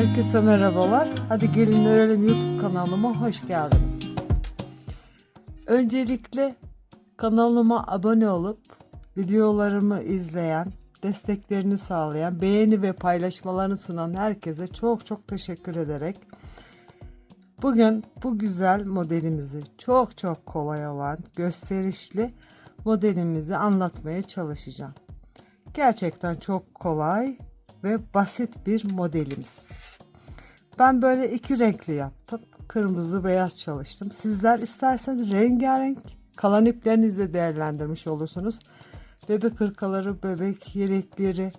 Herkese merhabalar. Hadi gelin örelim YouTube kanalıma hoş geldiniz. Öncelikle kanalıma abone olup videolarımı izleyen, desteklerini sağlayan, beğeni ve paylaşmalarını sunan herkese çok çok teşekkür ederek bugün bu güzel modelimizi çok çok kolay olan gösterişli modelimizi anlatmaya çalışacağım. Gerçekten çok kolay ve basit bir modelimiz. Ben böyle iki renkli yaptım. Kırmızı beyaz çalıştım. Sizler isterseniz rengarenk kalan iplerinizle değerlendirmiş olursunuz. Bebek hırkaları, bebek yelekleri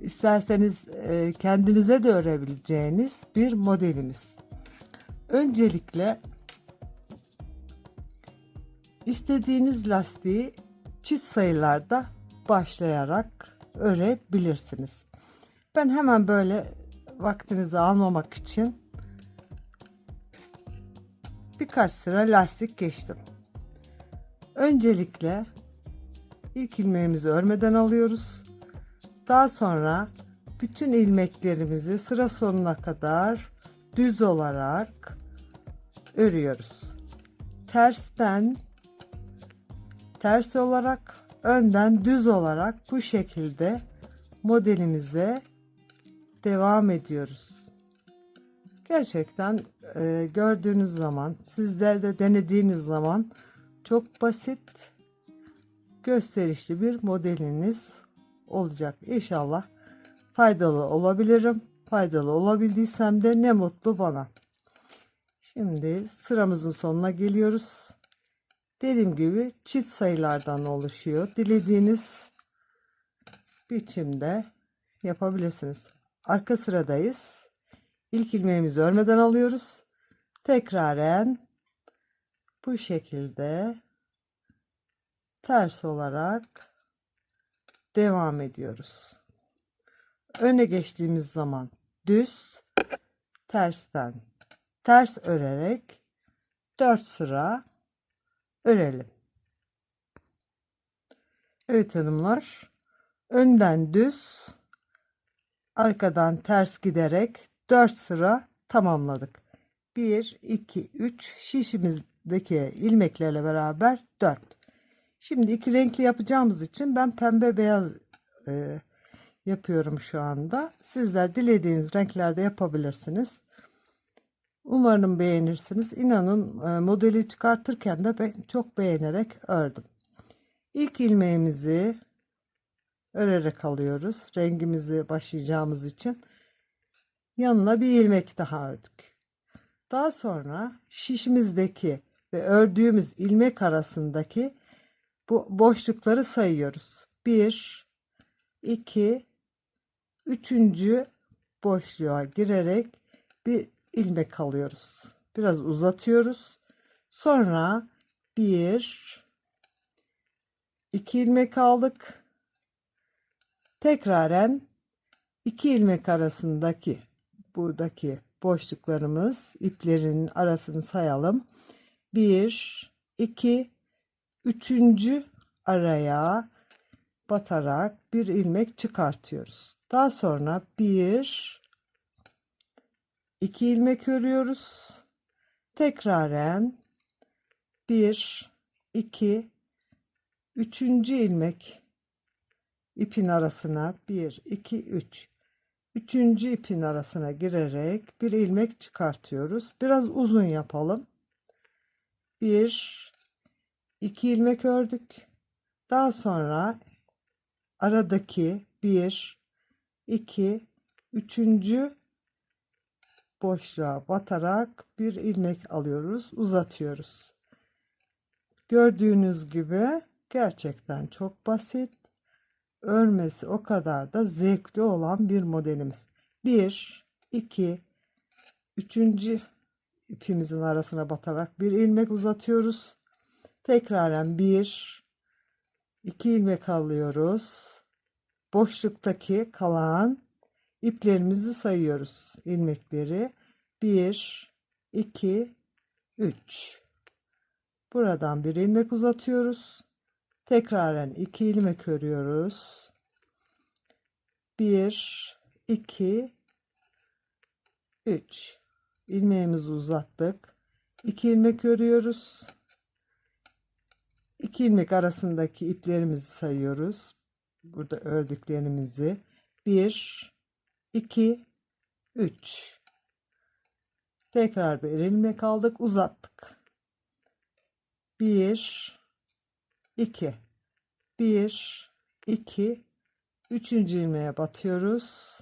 isterseniz e, kendinize de örebileceğiniz bir modelimiz. Öncelikle istediğiniz lastiği çift sayılarda başlayarak örebilirsiniz. Ben hemen böyle vaktinizi almamak için birkaç sıra lastik geçtim. Öncelikle ilk ilmeğimizi örmeden alıyoruz. Daha sonra bütün ilmeklerimizi sıra sonuna kadar düz olarak örüyoruz. Tersten ters olarak önden düz olarak bu şekilde modelimize devam ediyoruz. Gerçekten e, gördüğünüz zaman, sizler de denediğiniz zaman çok basit, gösterişli bir modeliniz olacak. İnşallah faydalı olabilirim. Faydalı olabildiysem de ne mutlu bana. Şimdi sıramızın sonuna geliyoruz. Dediğim gibi çift sayılardan oluşuyor. Dilediğiniz biçimde yapabilirsiniz. Arka sıradayız. İlk ilmeğimizi örmeden alıyoruz. Tekraren bu şekilde ters olarak devam ediyoruz. Öne geçtiğimiz zaman düz, tersten ters örerek 4 sıra örelim. Evet hanımlar. Önden düz, arkadan ters giderek 4 sıra tamamladık. 1 2 3 şişimizdeki ilmeklerle beraber 4. Şimdi iki renkli yapacağımız için ben pembe beyaz e, yapıyorum şu anda. Sizler dilediğiniz renklerde yapabilirsiniz. Umarım beğenirsiniz. İnanın e, modeli çıkartırken de ben çok beğenerek ördüm. İlk ilmeğimizi örerek alıyoruz. Rengimizi başlayacağımız için. Yanına bir ilmek daha ördük. Daha sonra şişimizdeki ve ördüğümüz ilmek arasındaki bu boşlukları sayıyoruz. 1 2 3. boşluğa girerek bir ilmek alıyoruz. Biraz uzatıyoruz. Sonra 1 2 ilmek aldık. Tekraren 2 ilmek arasındaki buradaki boşluklarımız iplerin arasını sayalım. 1 2 3. araya batarak bir ilmek çıkartıyoruz. Daha sonra 1 2 ilmek örüyoruz. Tekraren 1 2 3. ilmek ipin arasına 1 2 3 üçüncü ipin arasına girerek bir ilmek çıkartıyoruz. Biraz uzun yapalım. Bir, iki ilmek ördük. Daha sonra aradaki bir, iki, üçüncü boşluğa batarak bir ilmek alıyoruz, uzatıyoruz. Gördüğünüz gibi gerçekten çok basit örmesi o kadar da zevkli olan bir modelimiz. 1, 2, 3. ipimizin arasına batarak bir ilmek uzatıyoruz. Tekraren 1, 2 ilmek alıyoruz. Boşluktaki kalan iplerimizi sayıyoruz. ilmekleri 1, 2, 3. Buradan bir ilmek uzatıyoruz. Tekraren 2 ilmek örüyoruz. 1 2 3 ilmeğimizi uzattık. 2 ilmek örüyoruz. 2 ilmek arasındaki iplerimizi sayıyoruz. Burada ördüklerimizi. 1 2 3 tekrar bir ilmek aldık uzattık. 1 2 1 2 üçüncü ilmeğe batıyoruz.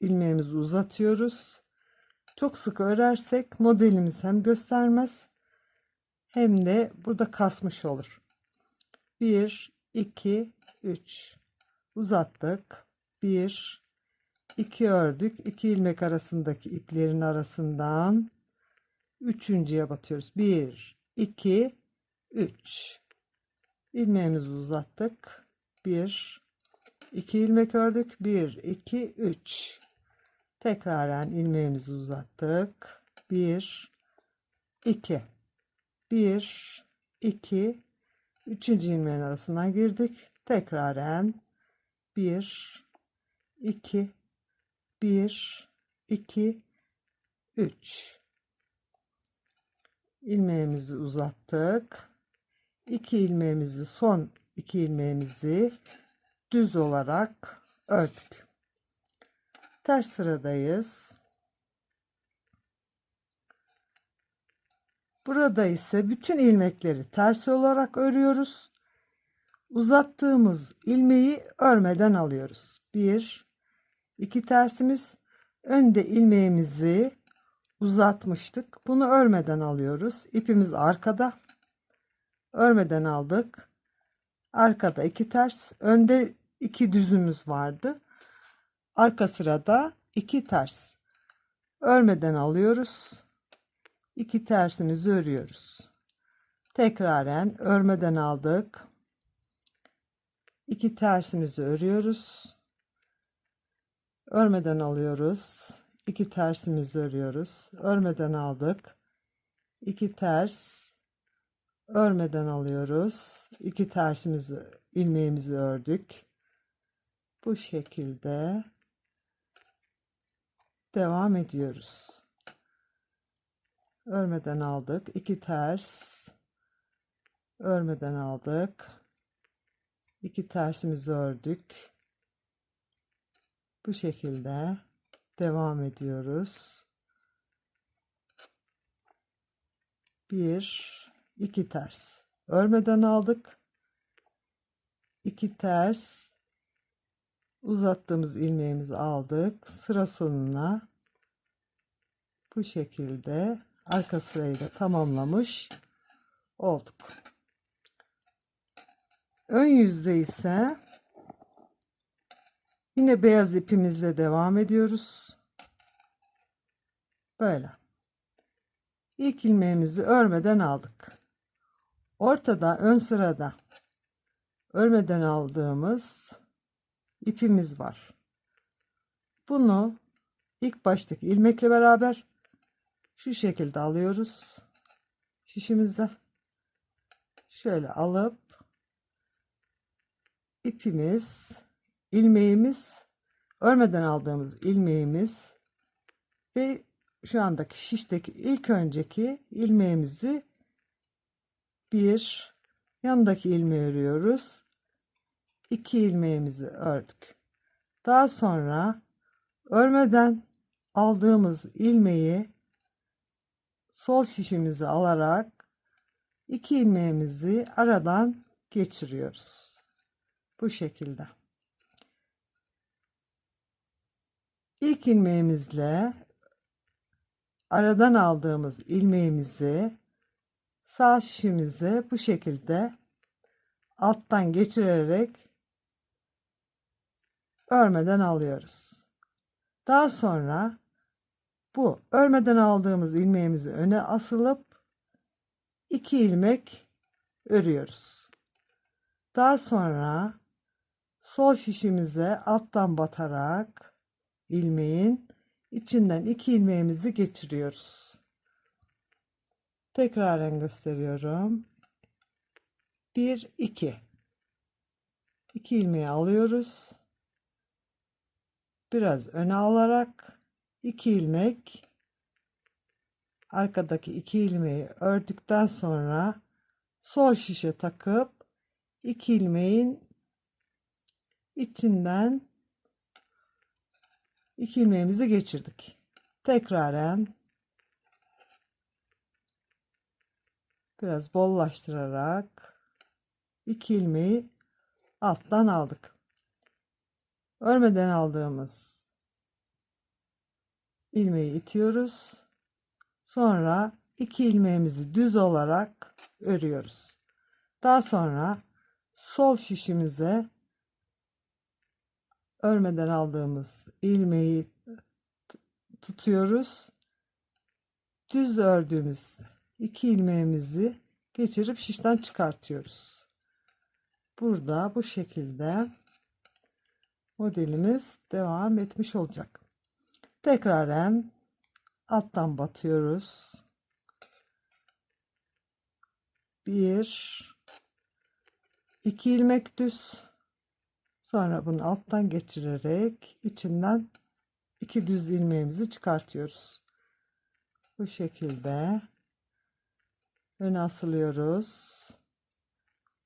İlmeğimizi uzatıyoruz. Çok sık örersek modelimiz hem göstermez hem de burada kasmış olur. 1 2 3 uzattık. 1 2 ördük. 2 ilmek arasındaki iplerin arasından üçüncüye batıyoruz. 1 2 3 ilmeğimizi uzattık. 1 2 ilmek ördük. 1 2 3 tekraren ilmeğimizi uzattık. 1 2 1 2 üçüncü ilmeğin arasına girdik. Tekraren 1 2 1 2 3 ilmeğimizi uzattık 2 ilmeğimizi son 2 ilmeğimizi düz olarak ördük ters sıradayız. Burada ise bütün ilmekleri ters olarak örüyoruz. Uzattığımız ilmeği örmeden alıyoruz. 1 2 tersimiz. Önde ilmeğimizi uzatmıştık. Bunu örmeden alıyoruz. İpimiz arkada örmeden aldık. Arkada iki ters önde iki düzümüz vardı. Arka sırada iki ters. Örmeden alıyoruz. İki tersimizi örüyoruz. Tekraren örmeden aldık. İki tersimizi örüyoruz. Örmeden alıyoruz. İki tersimizi örüyoruz. Örmeden aldık. İki ters örmeden alıyoruz. İki tersimizi ilmeğimizi ördük. Bu şekilde devam ediyoruz. Örmeden aldık. İki ters. Örmeden aldık. İki tersimizi ördük. Bu şekilde devam ediyoruz. Bir iki ters. Örmeden aldık. İki ters. Uzattığımız ilmeğimizi aldık. Sıra sonuna. Bu şekilde arka sırayı da tamamlamış olduk. Ön yüzde ise yine beyaz ipimizle devam ediyoruz. Böyle. İlk ilmeğimizi örmeden aldık ortada ön sırada. Örmeden aldığımız ipimiz var. Bunu ilk baştaki ilmekle beraber şu şekilde alıyoruz şişimize. Şöyle alıp ipimiz ilmeğimiz örmeden aldığımız ilmeğimiz ve şu andaki şişteki ilk önceki ilmeğimizi bir yanındaki ilmeği örüyoruz. İki ilmeğimizi ördük. Daha sonra örmeden aldığımız ilmeği sol şişimizi alarak iki ilmeğimizi aradan geçiriyoruz. Bu şekilde. İlk ilmeğimizle aradan aldığımız ilmeğimizi sağ şişimize bu şekilde alttan geçirerek örmeden alıyoruz. Daha sonra bu örmeden aldığımız ilmeğimizi öne asılıp iki ilmek örüyoruz. Daha sonra sol şişimize alttan batarak ilmeğin içinden iki ilmeğimizi geçiriyoruz. Tekraren gösteriyorum. 1 2 2 ilmeği alıyoruz. Biraz öne alarak 2 ilmek arkadaki 2 ilmeği ördükten sonra sol şişe takıp 2 ilmeğin içinden 2 ilmeğimizi geçirdik. Tekraren biraz bollaştırarak 2 ilmeği alttan aldık. Örmeden aldığımız ilmeği itiyoruz. Sonra iki ilmeğimizi düz olarak örüyoruz. Daha sonra sol şişimize örmeden aldığımız ilmeği tutuyoruz. Düz ördüğümüz iki ilmeğimizi geçirip şişten çıkartıyoruz. Burada bu şekilde modelimiz devam etmiş olacak. Tekraren alttan batıyoruz. Bir, iki ilmek düz. Sonra bunu alttan geçirerek içinden iki düz ilmeğimizi çıkartıyoruz. Bu şekilde öne asılıyoruz.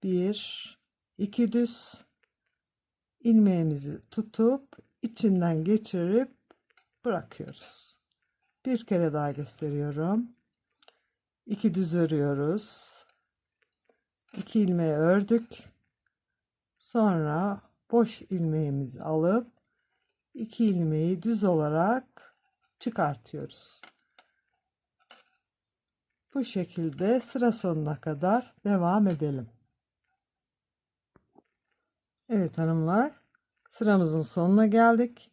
Bir, iki düz ilmeğimizi tutup içinden geçirip bırakıyoruz. Bir kere daha gösteriyorum. İki düz örüyoruz. İki ilmeği ördük. Sonra boş ilmeğimizi alıp iki ilmeği düz olarak çıkartıyoruz. Bu şekilde sıra sonuna kadar devam edelim. Evet hanımlar sıramızın sonuna geldik.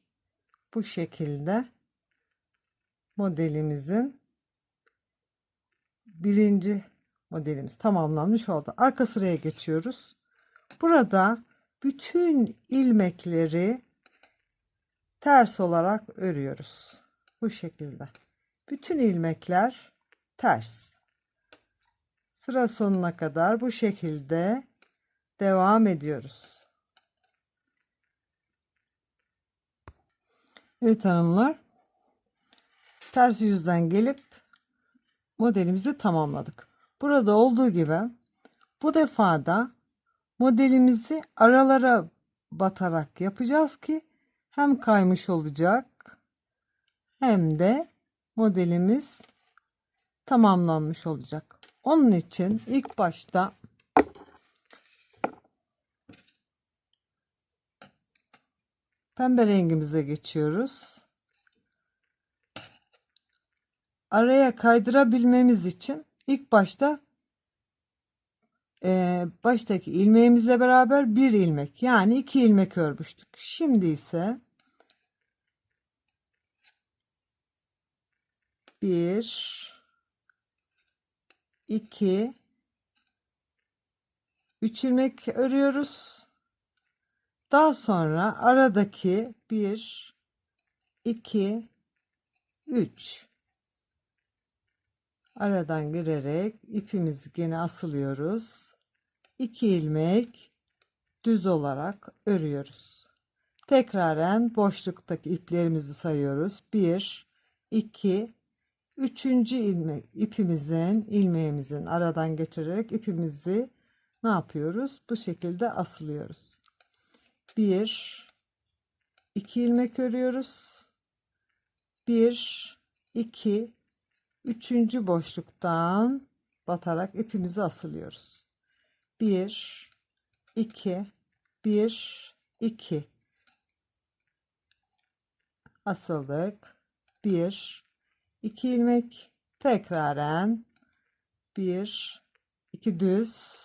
Bu şekilde modelimizin birinci modelimiz tamamlanmış oldu. Arka sıraya geçiyoruz. Burada bütün ilmekleri ters olarak örüyoruz. Bu şekilde. Bütün ilmekler ters. Sıra sonuna kadar bu şekilde devam ediyoruz. Evet hanımlar. Ters yüzden gelip modelimizi tamamladık. Burada olduğu gibi bu defa da modelimizi aralara batarak yapacağız ki hem kaymış olacak hem de modelimiz tamamlanmış olacak. Onun için ilk başta pembe rengimize geçiyoruz. Araya kaydırabilmemiz için ilk başta e, baştaki ilmeğimizle beraber bir ilmek yani iki ilmek örmüştük. Şimdi ise bir iki üç ilmek örüyoruz. Daha sonra aradaki bir iki üç aradan girerek ipimizi gene asılıyoruz. 2 ilmek düz olarak örüyoruz. Tekraren boşluktaki iplerimizi sayıyoruz. 1 2 3. ilmek ipimizin ilmeğimizin aradan geçirerek ipimizi ne yapıyoruz? Bu şekilde asılıyoruz. 1 2 ilmek örüyoruz. 1 2 üçüncü boşluktan batarak ipimizi asılıyoruz. 1 2 1 2 asıldık. 1 2 ilmek tekraren 1 2 düz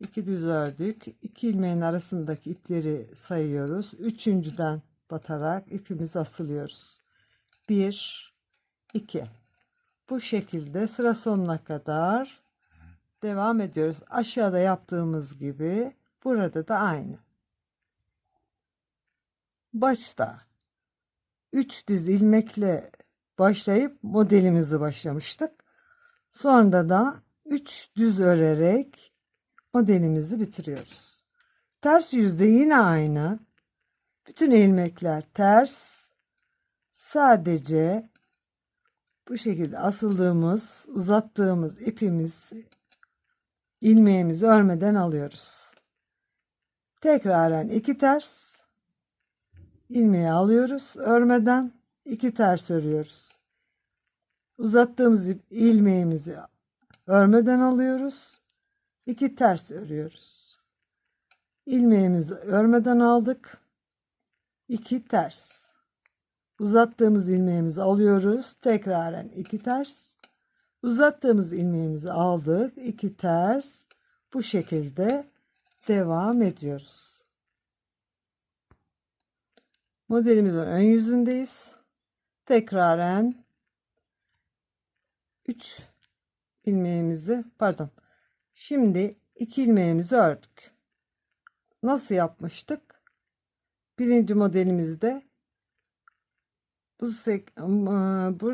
2 düz ördük. 2 ilmeğin arasındaki ipleri sayıyoruz. Üçüncüden batarak ipimizi asılıyoruz. 1 2 bu şekilde sıra sonuna kadar devam ediyoruz aşağıda yaptığımız gibi burada da aynı başta 3 düz ilmekle başlayıp modelimizi başlamıştık. Sonra da 3 düz örerek modelimizi bitiriyoruz. Ters yüzde yine aynı. Bütün ilmekler ters. Sadece bu şekilde asıldığımız, uzattığımız ipimiz ilmeğimizi örmeden alıyoruz. Tekraren iki ters. İlmeği alıyoruz örmeden iki ters örüyoruz. Uzattığımız ilmeğimizi örmeden alıyoruz. iki ters örüyoruz. İlmeğimizi örmeden aldık. iki ters. Uzattığımız ilmeğimizi alıyoruz. Tekraren iki ters. Uzattığımız ilmeğimizi aldık. iki ters. Bu şekilde devam ediyoruz. Modelimizin ön yüzündeyiz. Tekraren 3 ilmeğimizi pardon. Şimdi 2 ilmeğimizi ördük. Nasıl yapmıştık? Birinci modelimizde bu, sek, bu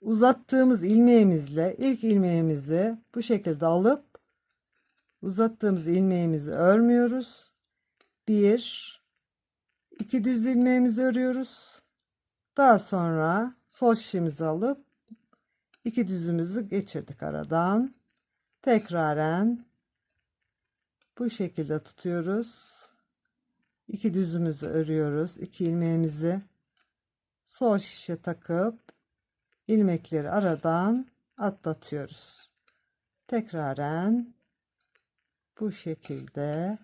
uzattığımız ilmeğimizle ilk ilmeğimizi bu şekilde alıp uzattığımız ilmeğimizi örmüyoruz. Bir, iki düz ilmeğimizi örüyoruz. Daha sonra sol şişimizi alıp iki düzümüzü geçirdik aradan. Tekraren bu şekilde tutuyoruz. İki düzümüzü örüyoruz. iki ilmeğimizi sol şişe takıp ilmekleri aradan atlatıyoruz. Tekraren bu şekilde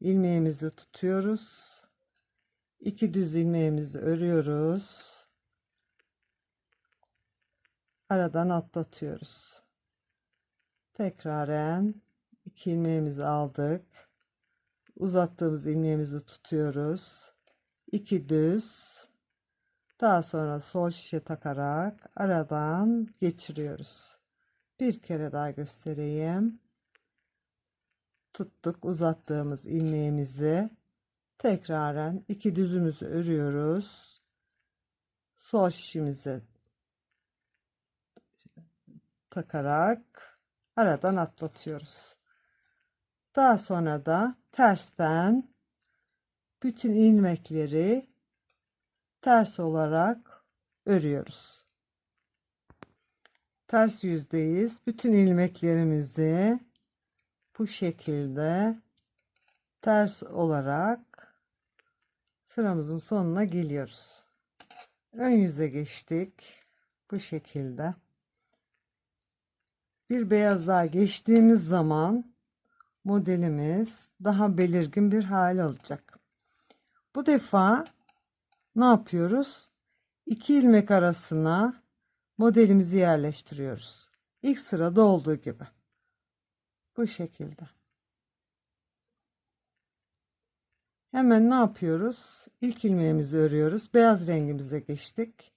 ilmeğimizi tutuyoruz. İki düz ilmeğimizi örüyoruz. Aradan atlatıyoruz. Tekraren iki ilmeğimizi aldık. Uzattığımız ilmeğimizi tutuyoruz. İki düz. Daha sonra sol şişe takarak aradan geçiriyoruz. Bir kere daha göstereyim. Tuttuk uzattığımız ilmeğimizi. Tekraren iki düzümüzü örüyoruz. Sol şişimizi takarak aradan atlatıyoruz. Daha sonra da tersten bütün ilmekleri ters olarak örüyoruz. Ters yüzdeyiz. Bütün ilmeklerimizi bu şekilde ters olarak sıramızın sonuna geliyoruz. Ön yüze geçtik. Bu şekilde. Bir beyaz daha geçtiğimiz zaman modelimiz daha belirgin bir hal alacak. Bu defa ne yapıyoruz? İki ilmek arasına modelimizi yerleştiriyoruz. İlk sırada olduğu gibi. Bu şekilde. Hemen ne yapıyoruz? İlk ilmeğimizi örüyoruz. Beyaz rengimize geçtik.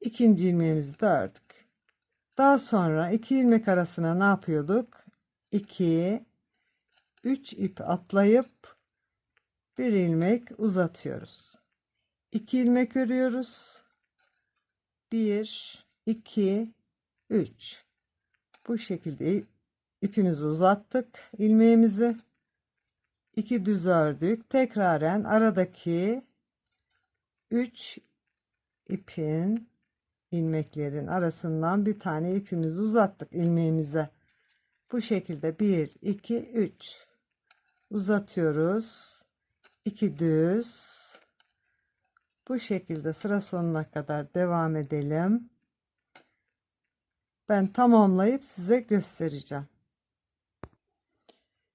İkinci ilmeğimizi de ördük. Daha sonra iki ilmek arasına ne yapıyorduk? 2 3 ip atlayıp bir ilmek uzatıyoruz. 2 ilmek örüyoruz. 1 2 3 bu şekilde ipimizi uzattık ilmeğimizi iki düz ördük. Tekraren aradaki 3 ipin ilmeklerin arasından bir tane ipimizi uzattık ilmeğimize. Bu şekilde 1 2 3 uzatıyoruz. 2 düz. Bu şekilde sıra sonuna kadar devam edelim. Ben tamamlayıp size göstereceğim.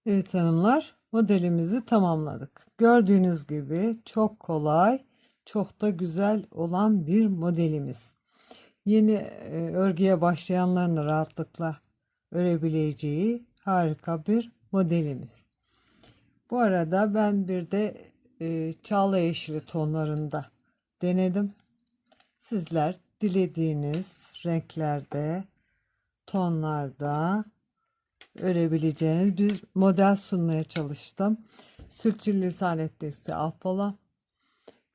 Evet hanımlar modelimizi tamamladık. Gördüğünüz gibi çok kolay, çok da güzel olan bir modelimiz. Yeni e, örgüye başlayanların rahatlıkla örebileceği harika bir modelimiz. Bu arada ben bir de e, çağla yeşili tonlarında denedim. Sizler dilediğiniz renklerde tonlarda örebileceğiniz bir model sunmaya çalıştım. Sürçülisan ettiyse affola.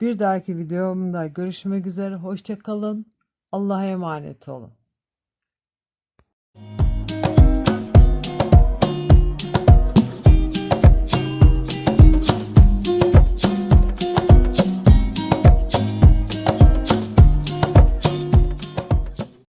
Bir dahaki videomda görüşmek üzere. Hoşçakalın. Allah'a emanet olun.